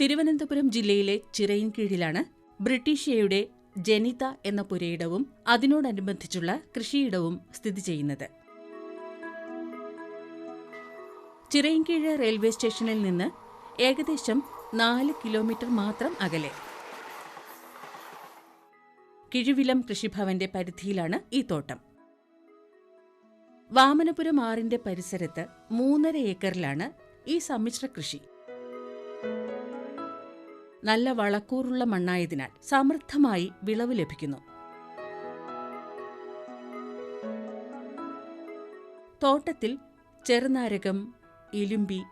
തിരുവനന്തപുരം ജില്ലയിലെ ചിറയിൻകീഴിലാണ് ബ്രിട്ടീഷ്യയുടെ ജനിത എന്ന പുരയിടവും അതിനോടനുബന്ധിച്ചുള്ള കൃഷിയിടവും സ്ഥിതി ചെയ്യുന്നത്. ചിറയിൻകീഴ് റെയിൽവേ സ്റ്റേഷനിൽ നിന്ന് ഏകദേശം നാല് കിലോമീറ്റർ മാത്രം അകലെ. കിഴിവിലം കൃഷിഭവന്റെ പരിധിയിലാണ് ഈ തോട്ടം. വാമനപുരം ആറിന്റെ പരിസരത്ത് മൂന്നര ഏക്കറിലാണ് ഈ സമ്മിശ്ര കൃഷി. നല്ല വളക്കൂറുള്ള മണ്ണായതിനാൽ സമൃദ്ധമായി വിളവ് ലഭിക്കുന്നു. തോട്ടത്തിൽ ചെറുനാരകം ഇലുമ്പി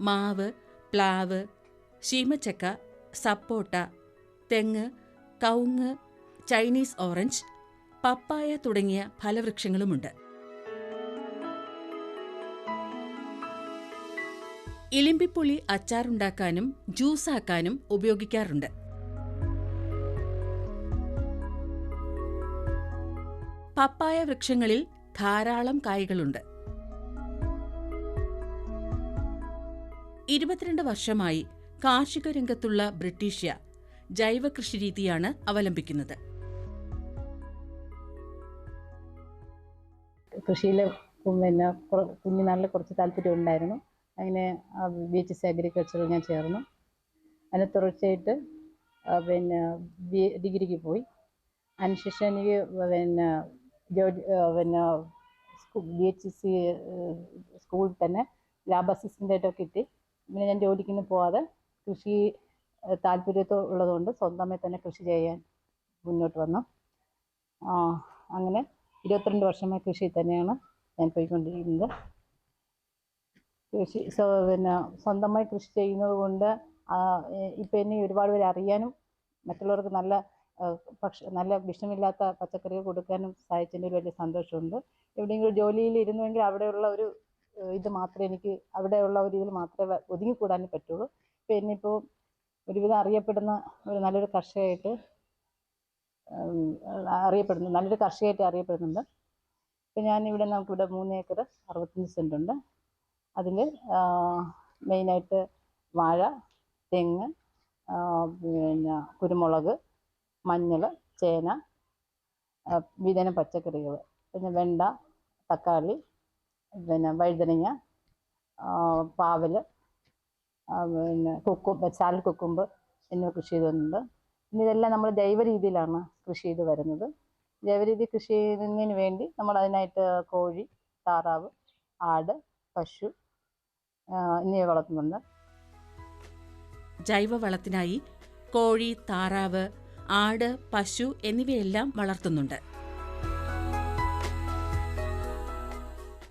മാവ് പ്ലാവ് ശീമച്ചക്ക സപ്പോട്ട തെങ്ങ് കവുങ്ങ് ചൈനീസ് ഓറഞ്ച് പപ്പായ തുടങ്ങിയ ഫലവൃക്ഷങ്ങളുമുണ്ട്. ഇലിമ്പിപ്പുളി അച്ചാറുണ്ടാക്കാനും ജ്യൂസാക്കാനും ഉപയോഗിക്കാറുണ്ട്. പപ്പായ വൃക്ഷങ്ങളിൽ ധാരാളം കായ്കളുണ്ട്. ഇരുപത്തിരണ്ട് വർഷമായി കാർഷിക രംഗത്തുള്ള ബ്രിട്ടീഷ്യ ജൈവ കൃഷി രീതിയാണ് അവലംബിക്കുന്നത്. കൃഷിയിൽ പിന്നെ കുറ- കുഞ്ഞുനാളിൽ കുറച്ച് താല്പര്യം ഉണ്ടായിരുന്നു അങ്ങനെ ബി എച്ച് സി അഗ്രികൾച്ചറിൽ ഞാൻ ചേർന്നു. അതിന് തുടർച്ചയായിട്ട് പിന്നെ ബി ഡിഗ്രിക്ക് പോയി. അതിനുശേഷം എനിക്ക് പിന്നെ ജോലി പിന്നെ ബി എച്ച് സി സ്കൂളിൽ തന്നെ ലാബ് അസിസ്റ്റന്റായിട്ടൊക്കെ കിട്ടി. പിന്നെ ഞാൻ ജോലിക്കൊന്നും പോവാതെ കൃഷി താല്പര്യത്തുള്ളതുകൊണ്ട് സ്വന്തമായി തന്നെ കൃഷി ചെയ്യാൻ മുന്നോട്ട് വന്നു. അങ്ങനെ ഇരുപത്തിരണ്ട് വർഷമായി കൃഷി തന്നെയാണ് ഞാൻ പോയിക്കൊണ്ടിരിക്കുന്നത്. കൃഷി പിന്നെ സ്വന്തമായി കൃഷി ചെയ്യുന്നത് കൊണ്ട് ഇപ്പം എന്നെ ഒരുപാട് പേര് അറിയാനും മറ്റുള്ളവർക്ക് നല്ല ഭക്ഷ നല്ല വിഷമില്ലാത്ത പച്ചക്കറികൾ കൊടുക്കാനും സഹായിച്ചതിന്റെ ഒരു വലിയ സന്തോഷമുണ്ട്. എവിടെയെങ്കിലും ജോലിയിൽ ഇരുന്നുവെങ്കിൽ അവിടെയുള്ള ഒരു ഇത് മാത്രമേ എനിക്ക് അവിടെയുള്ള ഒരു ഇതിൽ മാത്രമേ ഒതുങ്ങിക്കൂടാനും പറ്റുള്ളൂ. ഇപ്പം എന്നിപ്പോൾ ഒരുവിധം അറിയപ്പെടുന്ന ഒരു നല്ലൊരു കർഷകയായിട്ട് അറിയപ്പെടുന്നു നല്ലൊരു കർഷകയായിട്ട് അറിയപ്പെടുന്നുണ്ട്. ഇപ്പം ഞാനിവിടെ നമുക്കിവിടെ മൂന്ന് ഏക്കർ അറുപത്തഞ്ച് സെന്റ് ഉണ്ട് അതിൽ മെയിനായിട്ട് വാഴ തെങ്ങ് പിന്നെ കുരുമുളക് മഞ്ഞൾ ചേന വിവിധ പച്ചക്കറികൾ പിന്നെ വെണ്ട തക്കാളി പിന്നെ വഴുതനങ്ങ പാവൽ പിന്നെ കുക്കും ചാൽ കുക്കുമ്പ് എന്നിവ കൃഷി ചെയ്തിട്ടുണ്ട് പിന്നെ ഇതെല്ലാം നമ്മൾ ജൈവ രീതിയിലാണ് കൃഷി ചെയ്ത് വരുന്നത്. ജൈവരീതി കൃഷി ചെയ്യുന്നതിന് വേണ്ടി നമ്മൾ അതിനായിട്ട് കോഴി താറാവ് ആട് പശു എന്നിവ വളർത്തുന്നുണ്ട്. ജൈവവളത്തിനായി കോഴി താറാവ് ആട് പശു എന്നിവയെല്ലാം വളർത്തുന്നുണ്ട്.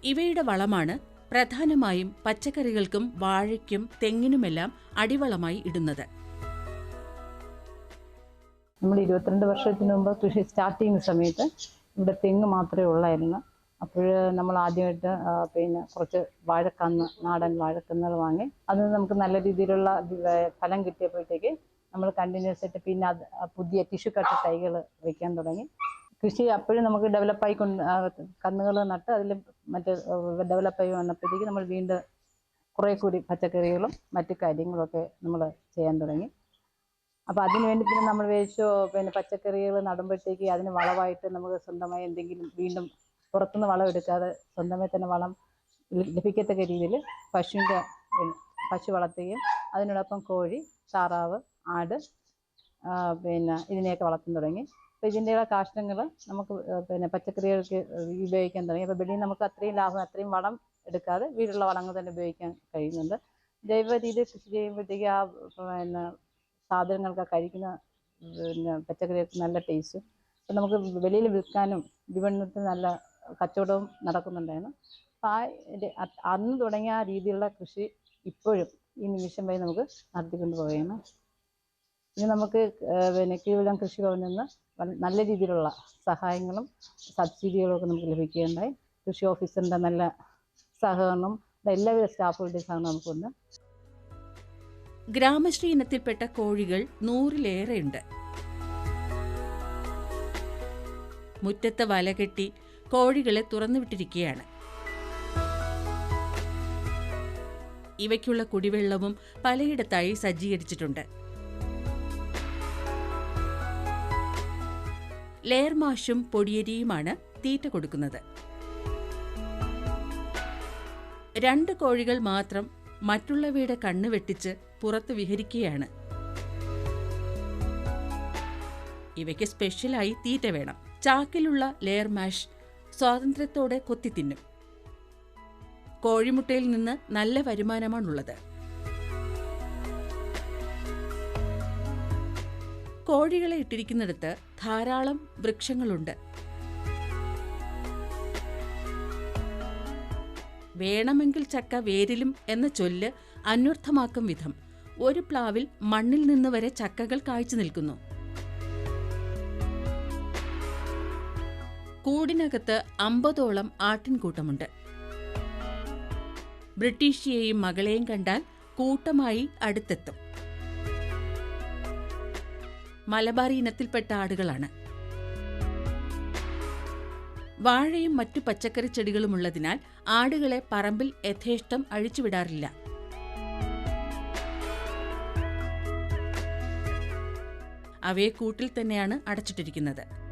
ഇവയുടെ വളമാണ് പ്രധാനമായും പച്ചക്കറികൾക്കും വാഴയ്ക്കും തെങ്ങിനുമെല്ലാം അടിവളമായി ഇടുന്നത്. നമ്മൾ ഇരുപത്തിരണ്ട് വർഷത്തിന് മുമ്പ് കൃഷി സ്റ്റാർട്ട് ചെയ്യുന്ന സമയത്ത് ഇവിടെ തെങ്ങ് മാത്രമേ ഉള്ളായിരുന്നു. അപ്പോൾ നമ്മൾ ആദ്യമായിട്ട് പിന്നെ കുറച്ച് വാഴക്കന്ന് നാടൻ വാഴക്കന്നുകൾ വാങ്ങി അത് നമുക്ക് നല്ല രീതിയിലുള്ള ഫലം കിട്ടിയപ്പോഴത്തേക്ക് നമ്മൾ കണ്ടിന്യൂസ് ആയിട്ട് പിന്നെ അത് പുതിയ ടിഷ്യൂ കട്ട് തൈകൾ വെക്കാൻ തുടങ്ങി. കൃഷി അപ്പോഴും നമുക്ക് ഡെവലപ്പായി കൊണ്ട് കന്നുകൾ നട്ട് അതിൽ മറ്റ് ഡെവലപ്പായി വന്നപ്പോഴത്തേക്ക് നമ്മൾ വീണ്ടും കുറേ കൂടി പച്ചക്കറികളും മറ്റു കാര്യങ്ങളൊക്കെ നമ്മൾ ചെയ്യാൻ തുടങ്ങി. അപ്പോൾ അതിന് വേണ്ടി പിന്നെ നമ്മൾ വിചാരിച്ചു പിന്നെ പച്ചക്കറികൾ നടുമ്പോഴത്തേക്ക് അതിന് വളമായിട്ട് നമുക്ക് സ്വന്തമായി എന്തെങ്കിലും വീണ്ടും പുറത്തുനിന്ന് വളം എടുക്കാതെ സ്വന്തമായി തന്നെ വളം ലഭിക്കത്തക്ക രീതിയിൽ പശുവിന്റെ പശു വളർത്തുകയും അതിനോടൊപ്പം കോഴി താറാവ് ആട് പിന്നെ ഇതിനെയൊക്കെ വളർത്താൻ തുടങ്ങി. അപ്പോൾ ഇതിന്റെയുള്ള കാഷ്ടങ്ങൾ നമുക്ക് പിന്നെ പച്ചക്കറികൾക്ക് ഉപയോഗിക്കാൻ തുടങ്ങി. അപ്പോൾ വെളിയിൽ നമുക്ക് അത്രയും ലാഭം അത്രയും വളം എടുക്കാതെ വീടുള്ള വളങ്ങൾ തന്നെ ഉപയോഗിക്കാൻ കഴിയുന്നുണ്ട്. ജൈവ രീതിയിൽ കൃഷി ചെയ്യുമ്പോഴത്തേക്ക് ആ പിന്നെ സാധനങ്ങൾക്ക് കഴിക്കുന്ന പിന്നെ പച്ചക്കറികൾക്ക് നല്ല ടേസ്റ്റും. അപ്പം നമുക്ക് വെളിയിൽ വിൽക്കാനും വിപണനത്തിന് നല്ല കച്ചവടവും നടക്കുന്നുണ്ടായിരുന്നു. അപ്പം ആ അന്ന് തുടങ്ങിയ ആ രീതിയിലുള്ള കൃഷി ഇപ്പോഴും ഈ നിമിഷം വരെ നമുക്ക് നടത്തിക്കൊണ്ട് പോവുകയാണ്. ഇനി നമുക്ക് പിന്നെ പിന്നെ കൃഷി കൃഷിഭവനിൽ നിന്ന് നല്ല രീതിയിലുള്ള സഹായങ്ങളും സബ്സിഡികളും ഒക്കെ നമുക്ക് ലഭിക്കുകയുണ്ടായി. കൃഷി ഓഫീസറിന്റെ നല്ല സഹകരണം എല്ലാവിധ സ്റ്റാഫുകളുടെയും സഹകരണം നമുക്കുണ്ട്. ഗ്രാമശ്രീ ഇനത്തിൽപ്പെട്ട കോഴികൾ നൂറിലേറെയുണ്ട്. മുറ്റത്ത് വലകെട്ടി കോഴികളെ തുറന്നുവിട്ടിരിക്കുകയാണ്. ഇവയ്ക്കുള്ള കുടിവെള്ളവും പലയിടത്തായി സജ്ജീകരിച്ചിട്ടുണ്ട്. ലെയർ മാഷും പൊടിയരിയുമാണ് തീറ്റ കൊടുക്കുന്നത്. രണ്ട് കോഴികൾ മാത്രം മറ്റുള്ളവയുടെ കണ്ണ് വെട്ടിച്ച് പുറത്ത് വിഹരിക്കുകയാണ്. ഇവയ്ക്ക് സ്പെഷ്യലായി തീറ്റ വേണം. ചാക്കിലുള്ള ലെയർ മാഷ് സ്വാതന്ത്ര്യത്തോടെ കൊത്തിത്തിന്നും കോഴിമുട്ടയിൽ നിന്ന് നല്ല വരുമാനമാണുള്ളത്. കോഴികളെ ഇട്ടിരിക്കുന്നിടത്ത് ധാരാളം വൃക്ഷങ്ങളുണ്ട്. വേണമെങ്കിൽ ചക്ക വേരിലും എന്ന ചൊല്ല് അന്വർത്ഥമാക്കും വിധം. ഒരു പ്ലാവിൽ മണ്ണിൽ നിന്ന് വരെ ചക്കകൾ കാഴ്ച നിൽക്കുന്നു. കൂടിനകത്ത് അമ്പതോളം ആട്ടിൻകൂട്ടമുണ്ട്. ബ്രിട്ടീഷിയെയും മകളെയും കണ്ടാൽ കൂട്ടമായി അടുത്തെത്തും. മലബാറി ഇനത്തിൽപ്പെട്ട ആടുകളാണ്. വാഴയും മറ്റു പച്ചക്കറി ചെടികളുമുള്ളതിനാൽ ആടുകളെ പറമ്പിൽ യഥേഷ്ടം അഴിച്ചുവിടാറില്ല. അവയെ കൂട്ടിൽ തന്നെയാണ് അടച്ചിട്ടിരിക്കുന്നത്.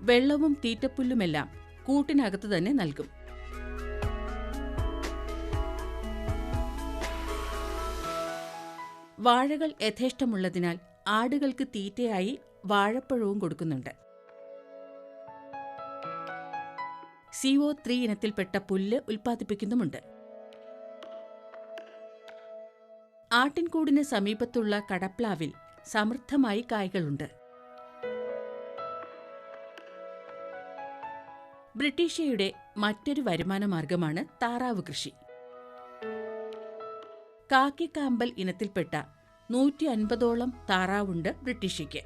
വെള്ളവും തീറ്റപ്പുല്ലുമെല്ലാം കൂട്ടിനകത്ത് തന്നെ നൽകും. വാഴകൾ യഥേഷ്ടമുള്ളതിനാൽ ആടുകൾക്ക് തീറ്റയായി വാഴപ്പഴവും കൊടുക്കുന്നുണ്ട്. സിഒ ത്രീ ഇനത്തിൽപ്പെട്ട പുല്ല് ഉൽപ്പാദിപ്പിക്കുന്നുമുണ്ട്. ആട്ടിൻകൂടിന് സമീപത്തുള്ള കടപ്ലാവിൽ സമൃദ്ധമായി കായ്കളുണ്ട്. ബ്രിട്ടീഷ്യയുടെ മറ്റൊരു വരുമാന മാർഗമാണ് താറാവ് കൃഷി. കാക്കിക്കാമ്പൽ ഇനത്തിൽപ്പെട്ട നൂറ്റി അൻപതോളം താറാവുണ്ട് ബ്രിട്ടീഷ്യയ്ക്ക്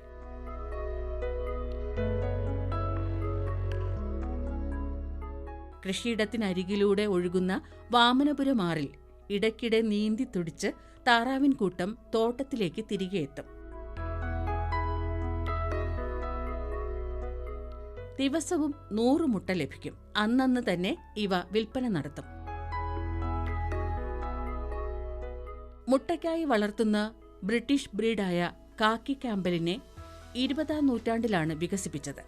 കൃഷിയിടത്തിനരികിലൂടെ ഒഴുകുന്ന വാമനപുരമാറിൽ ഇടയ്ക്കിടെ നീന്തി തുടിച്ച് താറാവിൻ കൂട്ടം തോട്ടത്തിലേക്ക് തിരികെ എത്തും ദിവസവും നൂറ് മുട്ട ലഭിക്കും. അന്നന്ന് തന്നെ ഇവ വിൽപ്പന നടത്തും. മുട്ടയ്ക്കായി വളർത്തുന്ന ബ്രിട്ടീഷ് ബ്രീഡായ കാക്കി ക്യാമ്പലിനെ ഇരുപതാം നൂറ്റാണ്ടിലാണ് വികസിപ്പിച്ചത്.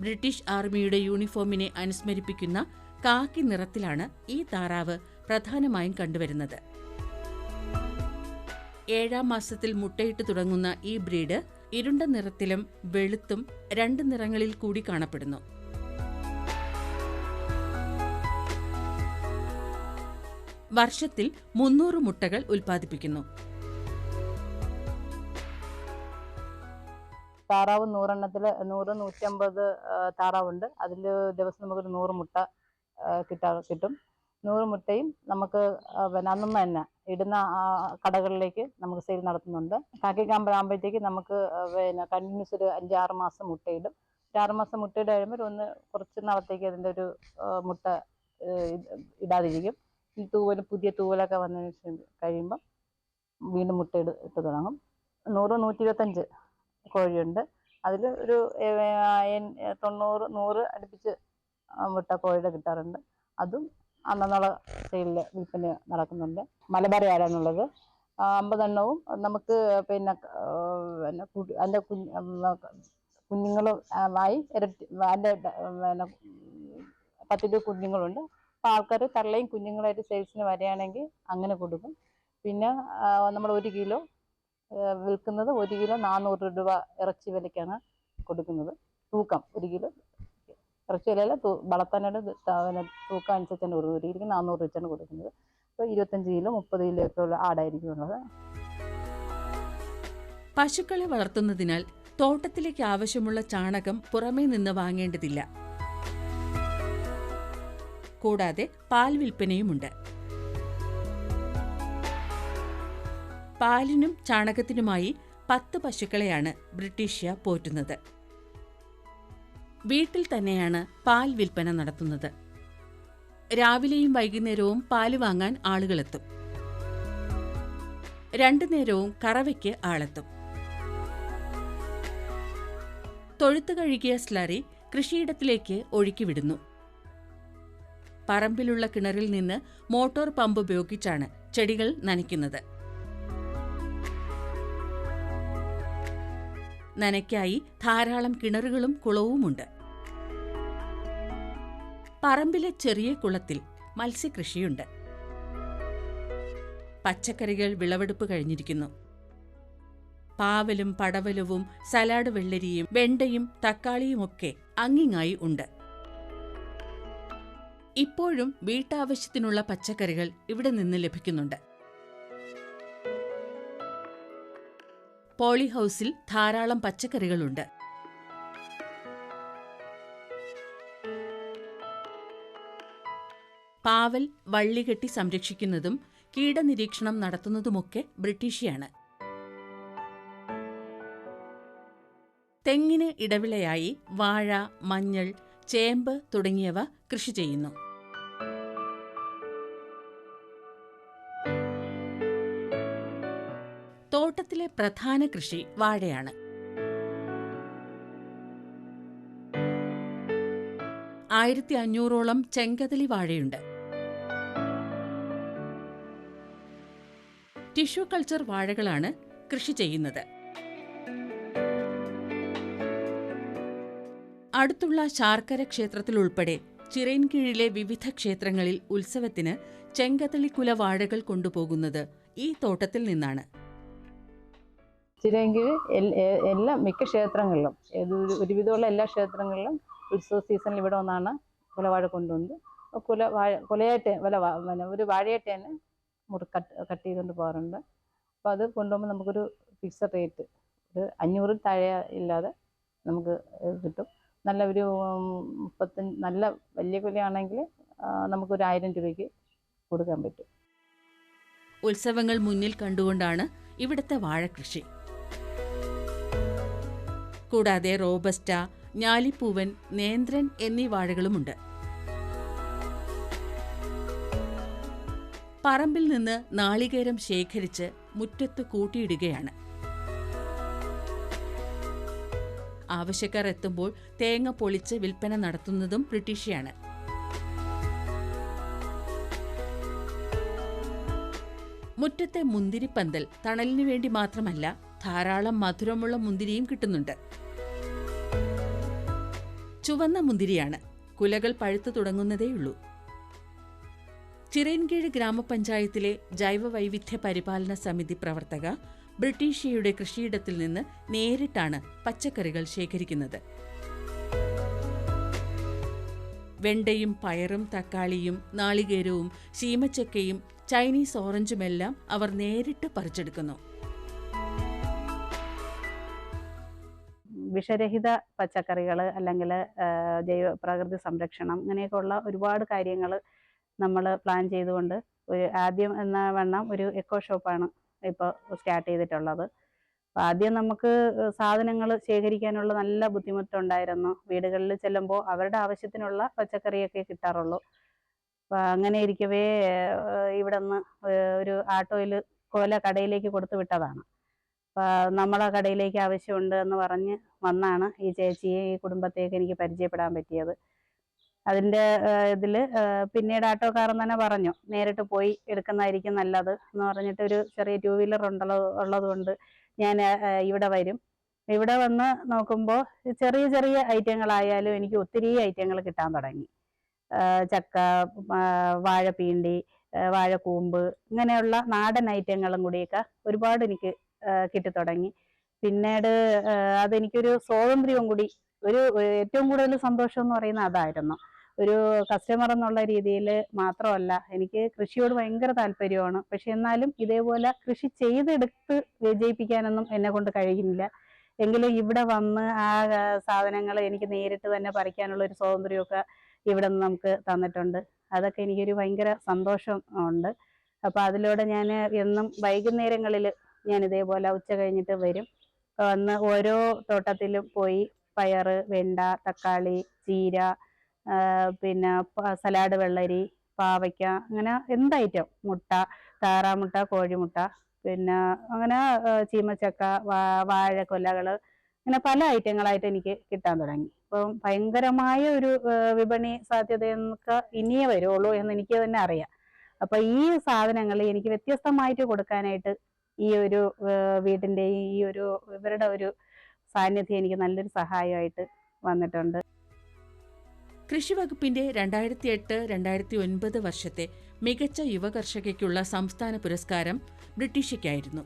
ബ്രിട്ടീഷ് ആർമിയുടെ യൂണിഫോമിനെ അനുസ്മരിപ്പിക്കുന്ന കാക്കി നിറത്തിലാണ് ഈ താറാവ് പ്രധാനമായും കണ്ടുവരുന്നത്. ഏഴാം മാസത്തിൽ മുട്ടയിട്ട് തുടങ്ങുന്ന ഈ ബ്രീഡ് ഇരുണ്ട നിറത്തിലും വെളുത്തും രണ്ട് നിറങ്ങളിൽ കൂടി കാണപ്പെടുന്നു. വർഷത്തിൽ മുന്നൂറ് മുട്ടകൾ ഉൽപ്പാദിപ്പിക്കുന്നു. താറാവ് നൂറെണ്ണത്തിൽ നൂറ് നൂറ്റമ്പത് താറാവുണ്ട്. അതിൽ ദിവസം നമുക്കൊരു നൂറ് മുട്ട കിട്ടാ കിട്ടും. നൂറ് മുട്ടയും നമുക്ക് പിന്നെ അന്നന്ന് തന്നെ ഇടുന്ന കടകളിലേക്ക് നമുക്ക് സെയിൽ നടത്തുന്നുണ്ട്. കാക്കിക്കാമ്പാകുമ്പോഴത്തേക്ക് നമുക്ക് പിന്നെ കണ്ടിന്യൂസ് ഒരു അഞ്ചാറ് മാസം മുട്ടയിടും. ഒരു ആറ് മാസം മുട്ടയിട്ട് കഴിയുമ്പോൾ ഒന്ന് കുറച്ച് നാളത്തേക്ക് അതിന്റെ ഒരു മുട്ട ഇടാതിരിക്കും. ഈ തൂവൽ പുതിയ തൂവലൊക്കെ വന്നതിന് കഴിയുമ്പം വീണ്ടും മുട്ട ഇട്ട് ഇട്ട് തുടങ്ങും. നൂറ് നൂറ്റി ഇരുപത്തഞ്ച് കോഴിയുണ്ട്. അതിൽ ഒരു തൊണ്ണൂറ് നൂറ് അടുപ്പിച്ച് മുട്ട കോഴിയുടെ കിട്ടാറുണ്ട്. അതും അന്നുള്ള സെയിലിൽ വിൽപ്പന നടക്കുന്നുണ്ട്. മലബാറി ആടാണുള്ളത് ആ, അമ്പതെണ്ണവും നമുക്ക് പിന്നെ പിന്നെ അതിന്റെ കുഞ്ഞ് കുഞ്ഞുങ്ങളും ആയി ഇരട്ടി അതിന്റെ പിന്നെ പത്തിന്റെ കുഞ്ഞുങ്ങളുണ്ട്. അപ്പോൾ ആൾക്കാർ തള്ളയും കുഞ്ഞുങ്ങളായിട്ട് സെയിൽസിന് വരികയാണെങ്കിൽ അങ്ങനെ കൊടുക്കും. പിന്നെ നമ്മൾ ഒരു കിലോ വിൽക്കുന്നത് ഒരു കിലോ നാനൂറ് രൂപ ഇറച്ചി വിലയ്ക്കാണ് കൊടുക്കുന്നത്. തൂക്കം ഒരു കിലോ. ഇറച്ചി വില തൂ വളർത്താനായിട്ട് പിന്നെ തൂക്കം അനുസരിച്ചാണ് ഒരു കിലോയ്ക്ക് നാനൂറ് വെച്ചാണ് കൊടുക്കുന്നത്. അപ്പോൾ ഇരുപത്തഞ്ച് കിലോ മുപ്പത് കിലോ ഒക്കെ ഉള്ള ആടായിരിക്കും ഉള്ളത്. പശുക്കളെ വളർത്തുന്നതിനാൽ തോട്ടത്തിലേക്ക് ആവശ്യമുള്ള ചാണകം പുറമേ നിന്ന് വാങ്ങേണ്ടതില്ല. കൂടാതെ പാൽ വിൽപ്പനയുമുണ്ട്. പാലിനും ചാണകത്തിനുമായി പത്ത് പശുക്കളെയാണ് ബ്രിട്ടീഷ്യ പോറ്റുന്നത്. വീട്ടിൽ തന്നെയാണ് പാൽ വിൽപ്പന നടത്തുന്നത്. രാവിലെയും വൈകുന്നേരവും പാൽ വാങ്ങാൻ ആളുകളെത്തും. രണ്ടു നേരവും കറവയ്ക്ക് ആളെത്തും. തൊഴുത്ത് കഴുകിയ സ്ലറി കൃഷിയിടത്തിലേക്ക് ഒഴുക്കിവിടുന്നു പറമ്പിലുള്ള കിണറിൽ നിന്ന് മോട്ടോർ പമ്പ് ഉപയോഗിച്ചാണ് ചെടികൾ നനയ്ക്കുന്നത്. നനയ്ക്കായി ധാരാളം കിണറുകളും കുളവുമുണ്ട്. പറമ്പിലെ ചെറിയ കുളത്തിൽ മത്സ്യകൃഷിയുണ്ട്. പച്ചക്കറികൾ വിളവെടുപ്പ് കഴിഞ്ഞിരിക്കുന്നു. പാവലും പടവലവും സലാഡ് വെള്ളരിയും വെണ്ടയും തക്കാളിയുമൊക്കെ അങ്ങിങ്ങായി ഉണ്ട്. ഇപ്പോഴും വീട്ടാവശ്യത്തിനുള്ള പച്ചക്കറികൾ ഇവിടെ നിന്ന് ലഭിക്കുന്നുണ്ട്. പോളി ഹൗസിൽ ധാരാളം പച്ചക്കറികളുണ്ട്. പാവൽ വള്ളികെട്ടി സംരക്ഷിക്കുന്നതും കീടനിരീക്ഷണം നടത്തുന്നതുമൊക്കെ ബ്രിട്ടീഷിയാണ് തെങ്ങിന് ഇടവിളയായി വാഴ മഞ്ഞൾ ചേമ്പ് തുടങ്ങിയവ കൃഷി ചെയ്യുന്നു. തോട്ടത്തിലെ പ്രധാന കൃഷി വാഴയാണ്. ആയിരത്തി അഞ്ഞൂറോളം ചെങ്കതലി വാഴയുണ്ട്. ടിഷ്യൂ കൾച്ചർ വാഴകളാണ് കൃഷി ചെയ്യുന്നത്. അടുത്തുള്ള ശാർക്കര ക്ഷേത്രത്തിൽ ഉൾപ്പെടെ ചിറയൻകീഴിലെ വിവിധ ക്ഷേത്രങ്ങളിൽ ഉത്സവത്തിന് ചെങ്കതളിക്കുല വാഴകൾ കൊണ്ടുപോകുന്നത് ഈ തോട്ടത്തിൽ നിന്നാണ്. ചിരയെങ്കിൽ എല്ലാ മിക്ക ക്ഷേത്രങ്ങളിലും ഒരുവിധമുള്ള എല്ലാ ക്ഷേത്രങ്ങളിലും ഉത്സവ സീസണിൽ ഇവിടെ ഒന്നാണ് കുലവാഴ കൊണ്ടുവന്ന് കുല വാഴ കുലയായിട്ട് വല ഒരു വാഴയായിട്ട് തന്നെ മുറി കട്ട് കട്ട് ചെയ്തുകൊണ്ട് പോകാറുണ്ട് അപ്പോൾ അത് കൊണ്ടുപോകുമ്പോൾ നമുക്കൊരു ഫിക്സഡ് റേറ്റ് ഒരു അഞ്ഞൂറിൽ താഴെ ഇല്ലാതെ നമുക്ക് കിട്ടും. നല്ല ഒരു മുപ്പത്തഞ്ച് നല്ല വലിയ കുലയാണെങ്കിൽ നമുക്കൊരു ആയിരം രൂപയ്ക്ക് കൊടുക്കാൻ പറ്റും. ഉത്സവങ്ങൾ മുന്നിൽ കണ്ടുകൊണ്ടാണ് ഇവിടുത്തെ വാഴകൃഷി കൂടാതെ റോബസ്റ്റ ഞാലിപ്പൂവൻ നേന്ത്രൻ എന്നീ വാഴകളുമുണ്ട്. പറമ്പിൽ നിന്ന് നാളികേരം ശേഖരിച്ച് മുറ്റത്ത് കൂട്ടിയിടുകയാണ്. ആവശ്യക്കാർ എത്തുമ്പോൾ തേങ്ങ പൊളിച്ച് വിൽപ്പന നടത്തുന്നതും ബ്രിട്ടീഷിയാണ് മുറ്റത്തെ മുന്തിരിപ്പന്തൽ തണലിനു വേണ്ടി മാത്രമല്ല ധാരാളം മധുരമുള്ള മുന്തിരിയും കിട്ടുന്നുണ്ട്. ചുവന്ന മുന്തിരിയാണ്. കുലകൾ പഴുത്തു തുടങ്ങുന്നതേയുള്ളൂ. ചിറയൻകീഴ് ഗ്രാമപഞ്ചായത്തിലെ ജൈവവൈവിധ്യ പരിപാലന സമിതി പ്രവർത്തക ബ്രിട്ടീഷ്യയുടെ കൃഷിയിടത്തിൽ നിന്ന് നേരിട്ടാണ് പച്ചക്കറികൾ ശേഖരിക്കുന്നത്. വെണ്ടയും പയറും തക്കാളിയും നാളികേരവും ശീമച്ചക്കയും ചൈനീസ് ഓറഞ്ചുമെല്ലാം അവർ നേരിട്ട് പറിച്ചെടുക്കുന്നു. വിഷരഹിത പച്ചക്കറികൾ അല്ലെങ്കിൽ ജൈവ പ്രകൃതി സംരക്ഷണം ഇങ്ങനെയൊക്കെയുള്ള ഒരുപാട് കാര്യങ്ങൾ നമ്മൾ പ്ലാൻ ചെയ്തുകൊണ്ട് ഒരു ആദ്യം എന്ന വണ്ണം ഒരു എക്കോ ഷോപ്പാണ് ഇപ്പോൾ സ്റ്റാർട്ട് ചെയ്തിട്ടുള്ളത്. അപ്പോൾ ആദ്യം നമുക്ക് സാധനങ്ങൾ ശേഖരിക്കാനുള്ള നല്ല ബുദ്ധിമുട്ടുണ്ടായിരുന്നു. വീടുകളിൽ ചെല്ലുമ്പോൾ അവരുടെ ആവശ്യത്തിനുള്ള പച്ചക്കറിയൊക്കെ കിട്ടാറുള്ളൂ. അപ്പോൾ അങ്ങനെ ഇരിക്കവേ ഇവിടെ നിന്ന് ഒരു ആട്ടോയിൽ കോല കടയിലേക്ക് കൊടുത്തു വിട്ടതാണ്. അപ്പോൾ നമ്മളെ കടയിലേക്ക് ആവശ്യമുണ്ട് എന്ന് പറഞ്ഞ് വന്നാണ് ഈ ചേച്ചിയെ ഈ കുടുംബത്തെയൊക്കെ എനിക്ക് പരിചയപ്പെടാൻ പറ്റിയത്. അതിന്റെ ഇതിൽ പിന്നീട് ആട്ടോക്കാരൻ തന്നെ പറഞ്ഞു നേരിട്ട് പോയി എടുക്കുന്നതായിരിക്കും നല്ലത് എന്ന് പറഞ്ഞിട്ട് ഒരു ചെറിയ ടൂ വീലർ ഉണ്ടല്ലോ ഉള്ളതുകൊണ്ട് ഞാൻ ഇവിടെ വരും. ഇവിടെ വന്ന് നോക്കുമ്പോൾ ചെറിയ ചെറിയ ഐറ്റങ്ങളായാലും എനിക്ക് ഒത്തിരി ഐറ്റങ്ങൾ കിട്ടാൻ തുടങ്ങി. ചക്ക വാഴപ്പീണ്ടി വാഴക്കൂമ്പ് ഇങ്ങനെയുള്ള നാടൻ ഐറ്റങ്ങളും കൂടിയൊക്കെ ഒരുപാട് എനിക്ക് കിട്ടിത്തുടങ്ങി. പിന്നീട് അതെനിക്കൊരു സ്വാതന്ത്ര്യവും കൂടി ഒരു ഏറ്റവും കൂടുതൽ സന്തോഷം എന്ന് പറയുന്നത് അതായിരുന്നു. ഒരു കസ്റ്റമർ എന്നുള്ള രീതിയിൽ മാത്രമല്ല എനിക്ക് കൃഷിയോട് ഭയങ്കര താല്പര്യമാണ്. പക്ഷെ എന്നാലും ഇതേപോലെ കൃഷി ചെയ്തെടുത്ത് വിജയിപ്പിക്കാനൊന്നും എന്നെ കൊണ്ട് കഴിയുന്നില്ല. എങ്കിലും ഇവിടെ വന്ന് ആ സാധനങ്ങൾ എനിക്ക് നേരിട്ട് തന്നെ പറിക്കാനുള്ള ഒരു സ്വാതന്ത്ര്യമൊക്കെ ഇവിടെ നിന്ന് നമുക്ക് തന്നിട്ടുണ്ട്. അതൊക്കെ എനിക്കൊരു ഭയങ്കര സന്തോഷം ഉണ്ട്. അപ്പോൾ അതിലൂടെ ഞാൻ എന്നും വൈകുന്നേരങ്ങളിൽ ഞാൻ ഇതേപോലെ ഉച്ച കഴിഞ്ഞിട്ട് വരും. വന്ന് ഓരോ തോട്ടത്തിലും പോയി പയർ വെണ്ട തക്കാളി ചീര പിന്നെ സലാഡ് വെള്ളരി പാവയ്ക്ക അങ്ങനെ എന്ത് ഐറ്റം മുട്ട താറാമുട്ട കോഴിമുട്ട പിന്നെ അങ്ങനെ ചീമച്ചക്ക വാഴക്കൊലകൾ ഇങ്ങനെ പല ഐറ്റങ്ങളായിട്ട് എനിക്ക് കിട്ടാൻ തുടങ്ങി. അപ്പം ഭയങ്കരമായ ഒരു വിപണി സാധ്യതയൊക്കെ ഇനിയേ വരുള്ളൂ എന്ന് എനിക്ക് തന്നെ അറിയാം. അപ്പൊ ഈ സാധനങ്ങൾ എനിക്ക് വ്യത്യസ്തമായിട്ട് കൊടുക്കാനായിട്ട് ഈ ഒരു വീടിന്റെ ഈ ഒരു ഇവരുടെ ഒരു സാന്നിധ്യം എനിക്ക് നല്ലൊരു സഹായമായിട്ട് വന്നിട്ടുണ്ട്. കൃഷിവകുപ്പിന്റെ രണ്ടായിരത്തി എട്ട് രണ്ടായിരത്തി ഒൻപത് വർഷത്തെ മികച്ച യുവകർഷകയ്ക്കുള്ള സംസ്ഥാന പുരസ്കാരം ബ്രിട്ടീഷയ്ക്കായിരുന്നു.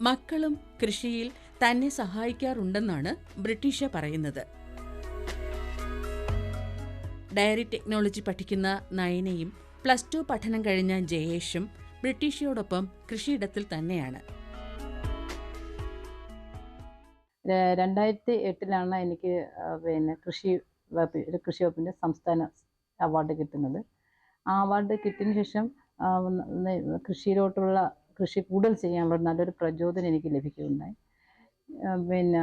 മക്കളും കൃഷിയിൽ തന്നെ സഹായിക്കാറുണ്ടെന്നാണ് ബ്രിട്ടീഷ പറയുന്നത്. ഡയറി ടെക്നോളജി പഠിക്കുന്ന നയനയും പ്ലസ് ടു പഠനം കഴിഞ്ഞ ജയേഷും ബ്രിട്ടീഷയോടൊപ്പം കൃഷിയിടത്തിൽ തന്നെയാണ്. രണ്ടായിരത്തി എട്ടിലാണ് എനിക്ക് പിന്നെ കൃഷി വകുപ്പ് കൃഷി വകുപ്പിന്റെ സംസ്ഥാന അവാർഡ് കിട്ടുന്നത്. ആ അവാർഡ് കിട്ടിയതിന് ശേഷം കൃഷിയിലോട്ടുള്ള കൃഷി കൂടുതൽ ചെയ്യാനുള്ള നല്ലൊരു പ്രചോദനം എനിക്ക് ലഭിക്കുകയുണ്ടായി. പിന്നെ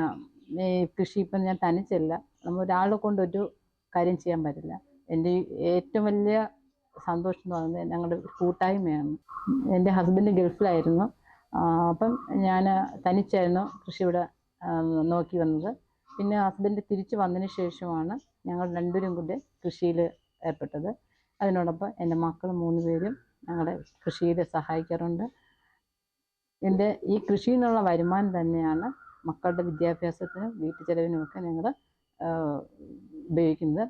ഈ കൃഷി ഇപ്പം ഞാൻ തനിച്ചല്ല നമ്മൾ ഒരാളെ കൊണ്ട് ഒരു കാര്യം ചെയ്യാൻ പറ്റില്ല. എന്റെ ഏറ്റവും വലിയ സന്തോഷം എന്ന് പറയുന്നത് ഞങ്ങളുടെ കൂട്ടായ്മയാണ്. എന്റെ ഹസ്ബൻഡ് ഗൾഫിലായിരുന്നു. അപ്പം ഞാൻ തനിച്ചായിരുന്നു കൃഷി ഇവിടെ നോക്കി വന്നത്. പിന്നെ ഹസ്ബൻഡ് തിരിച്ചു വന്നതിന് ശേഷമാണ് ഞങ്ങൾ രണ്ടുപേരും കൂടി കൃഷിയിൽ ഏർപ്പെട്ടത്. അതിനോടൊപ്പം എന്റെ മക്കൾ മൂന്ന് പേരും ഞങ്ങളെ കൃഷിയിൽ സഹായിക്കാറുണ്ട്. എന്റെ ഈ കൃഷിയിൽ നിന്നുള്ള വരുമാനം തന്നെയാണ് മക്കളുടെ വിദ്യാഭ്യാസത്തിനും വീട്ടു ചെലവിനുമൊക്കെ ഞങ്ങൾ ഉപയോഗിക്കുന്നത്.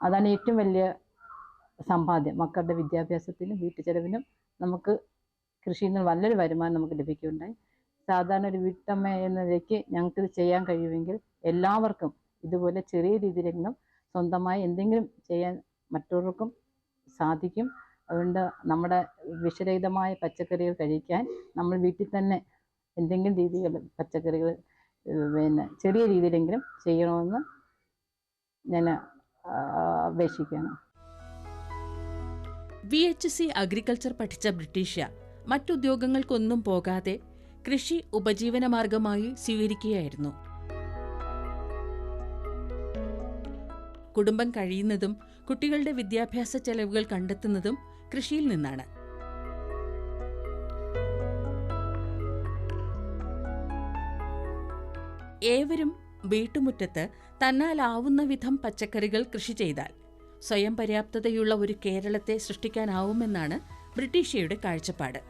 അതാണ് ഏറ്റവും വലിയ സമ്പാദ്യം. മക്കളുടെ വിദ്യാഭ്യാസത്തിനും വീട്ടു ചെലവിനും നമുക്ക് കൃഷിയിൽ നിന്ന് നല്ലൊരു വരുമാനം നമുക്ക് ലഭിക്കുകയുണ്ടായി. സാധാരണ ഒരു വീട്ടമ്മ എന്ന നിലയ്ക്ക് ഞങ്ങൾക്കിത് ചെയ്യാൻ കഴിയുമെങ്കിൽ എല്ലാവർക്കും ഇതുപോലെ ചെറിയ രീതിയിലെങ്കിലും സ്വന്തമായി എന്തെങ്കിലും ചെയ്യാൻ മറ്റുള്ളവർക്കും സാധിക്കും. അതുകൊണ്ട് നമ്മുടെ വിഷരഹിതമായ പച്ചക്കറികൾ കഴിക്കാൻ നമ്മൾ വീട്ടിൽ തന്നെ എന്തെങ്കിലും രീതിയിൽ പച്ചക്കറികൾ പിന്നെ ചെറിയ രീതിയിലെങ്കിലും ചെയ്യണമെന്ന് ഞാൻ അപേക്ഷിക്കുകയാണ് വി എച്ച് സി അഗ്രികൾച്ചർ പഠിച്ച ബ്രിട്ടീഷ്യ മറ്റുദ്യോഗങ്ങൾക്കൊന്നും പോകാതെ കൃഷി ഉപജീവനമാർഗമായി സ്വീകരിക്കുകയായിരുന്നു. കുടുംബം കഴിയുന്നതും കുട്ടികളുടെ വിദ്യാഭ്യാസ ചെലവുകൾ കണ്ടെത്തുന്നതും കൃഷിയിൽ നിന്നാണ്. ഏവരും വീട്ടുമുറ്റത്ത് തന്നാലാവുന്ന വിധം പച്ചക്കറികൾ കൃഷി ചെയ്താൽ സ്വയം പര്യാപ്തതയുള്ള ഒരു കേരളത്തെ സൃഷ്ടിക്കാനാവുമെന്നാണ് ബ്രിട്ടീഷയുടെ കാഴ്ചപ്പാട്.